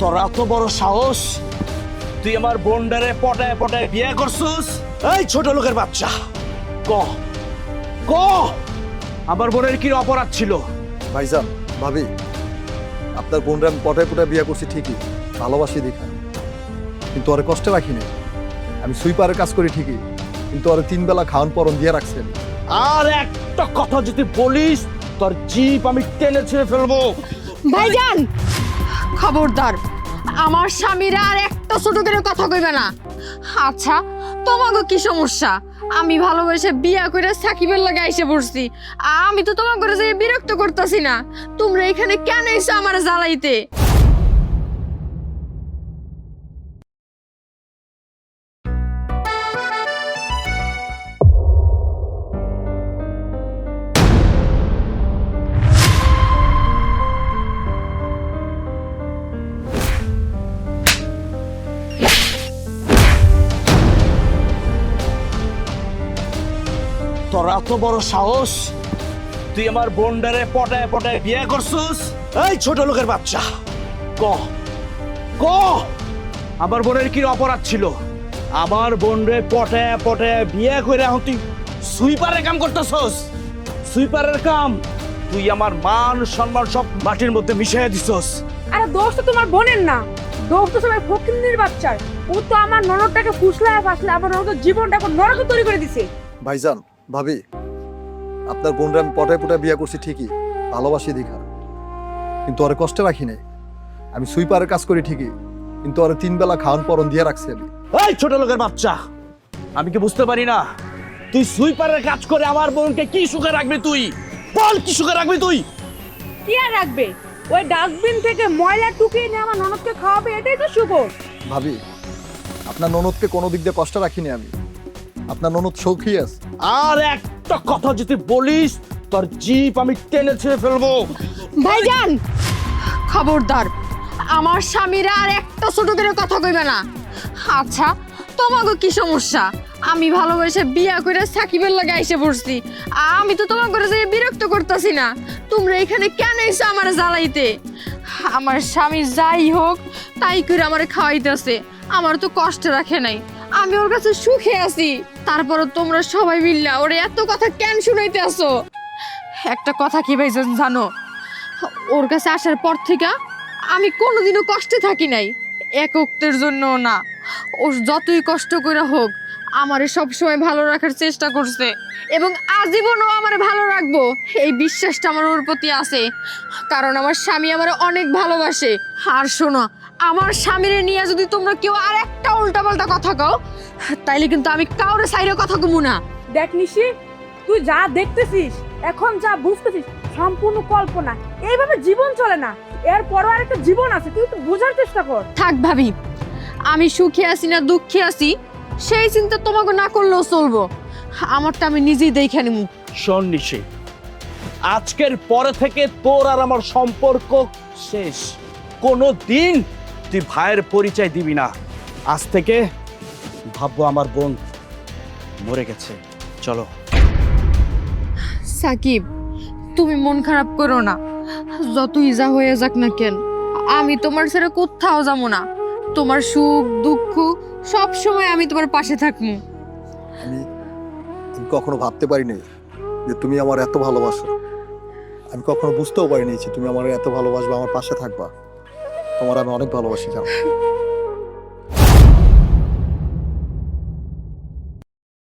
তোর এত বড় সাহস? তুই আমার বোনডারে পটায় পটায় বিয়ে করছিস? এই ছোট লোকের বাচ্চা। ক। ক। আমার বোনের কি অপরাধ ছিল? ভাইজান ভাবি আপনার বোনরা আমি পটায় পটায় বিয়ে করছি ঠিকই ভালোবাসি দেখা। কিন্তু ওরে কষ্টে রাখিনি আমি সুইপারের কাজ করি ঠিকই কিন্তু ওরে তিন বেলা খাওয়ান পরন দিয়ে রাখছেন আর একটা কথা যদি বলিস তোর জিপ আমি টেনে ছেড়ে ফেলব। ভাইজান! খবরদার। আমার স্বামীরা আর একটা ছোট করে কথা কইবে না। আচ্ছা তোমাকে কি সমস্যা? আমি ভালোবেসে বিয়া করে সাকিবের লাগে এসে পড়ছি। আমি তো তোমাকে যে বিরক্ত করতেছি না। তোমরা এখানে কেন এসে আমার জ্বালাইতে? তোর এত বড় সাহস? তুই আমার বোনডারে পটায় পটায় বিয়ে করছিস? এই ছোট লোকের বাচ্চা। ক? ক? আমার বোনের কি অপরাধ ছিল? আমার বোনরে পটায় পটায় বিয়ে করে এখন তুই সুইপারের কাম করতেছস? সুইপারের কাম? তুই আমার মান সম্মান সব মাটির মধ্যে মিশিয়ে দিছস। আরে দোষ তো তোমার বোনের না। দোষ তো সবাই ফকিন্দির বাচ্চার। ও তো আমার ননদটাকে ফুসলায় ফাসলে আমার ননদের জীবনটা এখন নরকে তৈরি করে দিছে। ভাইজান ভাবি আপনার বোনরা আমি পটায় পটায় বিয়ে করছি ঠিকই ভালোবাসি দেখা কিন্তু ওরে কষ্টে রাখি নাই। আমি সুইপারের কাজ করি ঠিকই কিন্তু ওরে তিন বেলা খাওয়ান পরন দিয়ে রাখছি আমি। এই ছোট লোকের বাচ্চা আমি কি বুঝতে পারি না? তুই সুইপারের কাজ করে আমার বোনকে কি সুখে রাখবি তুই? বল কি সুখে রাখবি তুই? কি আর রাখবে? ওই ডাস্টবিন থেকে ময়লা টুকিয়ে নিয়ে আমার ননদকে খাওয়াবে এটাই তো শুভ ভাবি আপনার ননদকে কোনো দিক দিয়ে কষ্ট রাখিনি আমি। আপনার ননদ সৌখী আছে। আর একটা কথা যদি বলিস, তোর জিপ আমি টেনে ছেড়ে ফেলব। ভাইজান! খবরদার, আমার স্বামীরা আর একটা ছোট করে কথা কইবে না। আচ্ছা তোমাকে কি সমস্যা? আমি ভালোবেসে বিয়া করে সাকিবের লাগে এসে পড়ছি। আমি তো তোমাকে করে বিরক্ত করতেছি না। তোমরা এখানে কেন এসে আমার জ্বালাইতে? আমার স্বামী যাই হোক, তাই করে আমার খাওয়াইতেছে। আমার তো কষ্ট রাখে নাই। আমি ওর কাছে সুখে আছি। তারপরে তোমরা সবাই মিললা ওরে এত কথা কেন শুনাইতে আসো একটা কথা কি ভাইজান জানো? ওর কাছে আসার পর থেকে আমি কোনোদিনও কষ্টে থাকি নাই। একত্বের জন্য না। ও যতই কষ্ট করে হোক আমারে সবসময় ভালো রাখার চেষ্টা করছে। এবং আজীবনও আমার ভালো রাখব এই বিশ্বাসটা আমার ওর প্রতি আছে। কারণ আমার স্বামী আমার অনেক ভালোবাসে। আর শোনো আমার স্বামীরে নিয়ে যদি তোমরা কেউ আর একটা উল্টাপাল্টা কথা কও তাইলে কিন্তু আমি কাউরে সাইরে কথা কমু না। দেখ নিশি তুই যা দেখতেছিস এখন যা বুঝতেছিস সম্পূর্ণ কল্পনা। এইভাবে জীবন চলে না। এরপরও আরেকটা জীবন আছে তুই একটু বোঝার চেষ্টা কর। থাক ভাবি আমি সুখে আছি না দুঃখে আছি সেই চিন্তা তোমাকে না করলেও চলবো। আমারটা আমি নিজেই দেখে নিব শোন নিশে আজকের পরে থেকে তোর আর আমার সম্পর্ক শেষ। কোনো দিন তুই ভাইয়ের পরিচয় দিবি না। আজ থেকে ভাববো আমার বোন মরে গেছে। চলো। সাকিব তুমি মন খারাপ করো না। যতই যা হয়ে যাক না কেন আমি তোমার ছেড়ে কোথাও যাব না। তোমার সুখ দুঃখ সব সময় আমি তোমার পাশে থাকব। আমি আমি কখনো ভাবতে পারিনি যে তুমি আমার এত ভালোবাসো। আমি কখনো বুঝতেও পারিনি যে তুমি আমার এত ভালোবাসবা আমার পাশে থাকবা। তোমার আমি অনেক ভালোবাসি জানো।